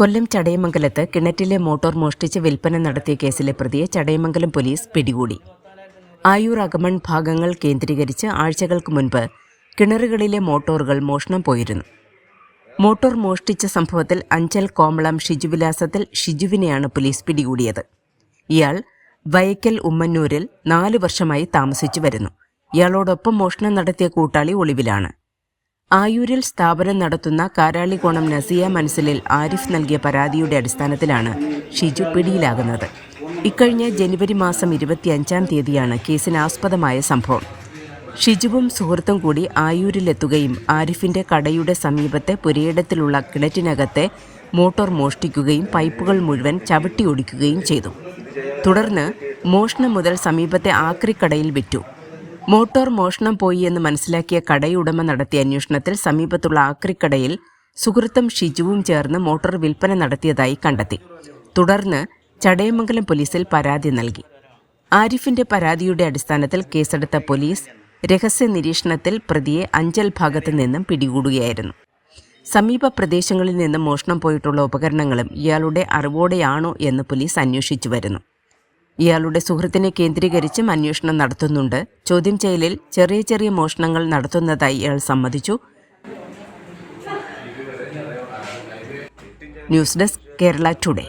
കൊല്ലം ചടയമംഗലത്ത് കിണറ്റിലെ മോട്ടോർ മോഷ്ടിച്ച് വിൽപ്പന നടത്തിയ കേസിലെ പ്രതിയെ ചടയമംഗലം പോലീസ് പിടികൂടി. ആയൂർ അകമൺ ഭാഗങ്ങൾ കേന്ദ്രീകരിച്ച് ആഴ്ചകൾക്ക് മുൻപ് കിണറുകളിലെ മോട്ടോറുകൾ മോഷണം പോയിരുന്നു. മോട്ടോർ മോഷ്ടിച്ച സംഭവത്തിൽ അഞ്ചൽ കോമളം ഷിജുവിലാസത്തിൽ ഷിജുവിനെയാണ് പോലീസ് പിടികൂടിയത്. ഇയാൾ വയക്കൽ ഉമ്മന്നൂരിൽ നാലു വർഷമായി താമസിച്ചു വരുന്നു. ഇയാളോടൊപ്പം മോഷണം നടത്തിയ കൂട്ടാളി ഒളിവിലാണ്. ആയൂരിൽ സ്ഥാപനം നടത്തുന്ന കാരാളികോണം നസിയ മനസ്സിലിൽ ആരിഫ് നൽകിയ പരാതിയുടെ അടിസ്ഥാനത്തിലാണ് ഷിജു പിടിയിലാകുന്നത്. ഇക്കഴിഞ്ഞ ജനുവരി മാസം ഇരുപത്തിയഞ്ചാം തീയതിയാണ് കേസിന് ആസ്പദമായ സംഭവം. ഷിജുവും സുഹൃത്തും കൂടി ആയൂരിലെത്തുകയും ആരിഫിന്റെ കടയുടെ സമീപത്തെ പുരയിടത്തിലുള്ള കിണറ്റിനകത്തെ മോട്ടോർ മോഷ്ടിക്കുകയും പൈപ്പുകൾ മുഴുവൻ ചവിട്ടി ഒടിക്കുകയും ചെയ്തു. തുടർന്ന് മോഷണം മുതൽ സമീപത്തെ ആക്രിക്കടയിൽ വിറ്റു. മോട്ടോർ മോഷണം പോയി എന്ന് മനസ്സിലാക്കിയ കടയുടമ നടത്തിയ അന്വേഷണത്തിൽ സമീപത്തുള്ള ആക്രിക്കടയിൽ സുഹൃത്തും ഷിജുവും ചേർന്ന് മോട്ടോർ വിൽപ്പന നടത്തിയതായി കണ്ടെത്തി. തുടർന്ന് ചടയമംഗലം പോലീസിൽ പരാതി നൽകി. ആരിഫിന്റെ പരാതിയുടെ അടിസ്ഥാനത്തിൽ കേസെടുത്ത പോലീസ് രഹസ്യ നിരീക്ഷണത്തിൽ പ്രതിയെ അഞ്ചൽ ഭാഗത്തു നിന്നും പിടികൂടുകയായിരുന്നു. സമീപ പ്രദേശങ്ങളിൽ നിന്ന് മോഷണം പോയിട്ടുള്ള ഉപകരണങ്ങളും ഇയാളുടെ അറിവോടെയാണോ എന്ന് പോലീസ് അന്വേഷിച്ചു വരുന്നു. ഇയാളുടെ സുഹൃത്തിനെ കേന്ദ്രീകരിച്ചും അന്വേഷണം നടത്തുന്നുണ്ട്. ചോദ്യം ചെയ്യലിൽ ചെറിയ ചെറിയ മോഷണങ്ങൾ നടത്തുന്നതായി ഇയാൾ സമ്മതിച്ചു. News desk Kerala today.